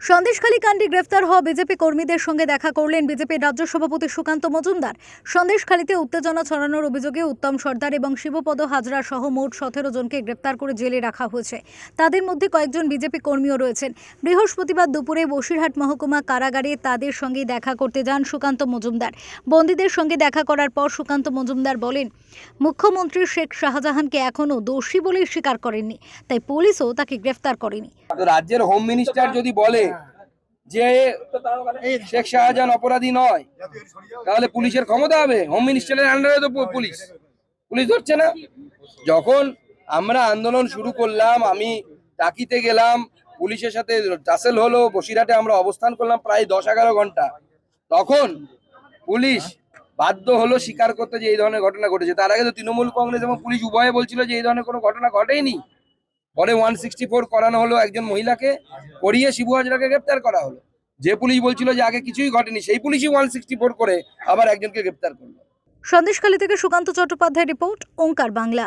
সন্দেশখালী কাণ্ডে গ্রেফতার হওয়া বিজেপি কর্মীদের সঙ্গে দেখা করলেন বিজেপির রাজ্য সভাপতি সুকান্ত মজুমদার। সন্দেশখালীতে উত্তেজনা ছড়ানোর অভিযোগে উত্তম সর্দার এবং শিবপদ হাজরা সহ মোট সতেরো জনকে গ্রেপ্তার করে জেলে রাখা হয়েছে। তাদের মধ্যে কয়েকজন বিজেপি কর্মীও রয়েছেন। বৃহস্পতিবার দুপুরে বসিরহাট মহকুমা কারাগারে তাদের সঙ্গে দেখা করতে যান সুকান্ত মজুমদার। বন্দীদের সঙ্গে দেখা করার পর সুকান্ত মজুমদার বলেন, মুখ্যমন্ত্রী শেখ শাহজাহানকে এখনও দোষী বলেই স্বীকার করেননি, তাই পুলিশও তাকে গ্রেফতার করেনি। রাজ্যের হোম মিনিস্টার যদি বলে যে শেখ শাহজাহান অপরাধী নয়, তাহলে পুলিশের ক্ষমতা হবে? হোম মিনিস্টারের আন্ডারে তো পুলিশ। পুলিশ ধরছে না? যখন আমরা আন্দোলন শুরু করলাম, আমি টাকিতে গেলাম, পুলিশের সাথে টাসেল হলো, বসিরহাটে আমরা অবস্থান করলাম প্রায় দশ এগারো ঘণ্টা। তখন পুলিশ বাধ্য হলো স্বীকার করতে যে এই ধরনের ঘটনা ঘটেছে। তার আগে তো তৃণমূল কংগ্রেস এবং পুলিশ উভয়ে বলছিল যে এই ধরনের কোনো ঘটনা ঘটেনি। পরে ওয়ান সিক্সটি ফোর করানো হলো একজন মহিলাকে, করিয়ে শিবু হাজরাকে গ্রেপ্তার করা হলো। যে পুলিশ বলছিল যে আগে কিছুই ঘটেনি, সেই পুলিশই ওয়ান সিক্সটি ফোর করে আবার একজনকে গ্রেপ্তার করল। সন্দেশখালী থেকে সুকান্ত চট্টোপাধ্যায় রিপোর্ট, ওঙ্কার বাংলা।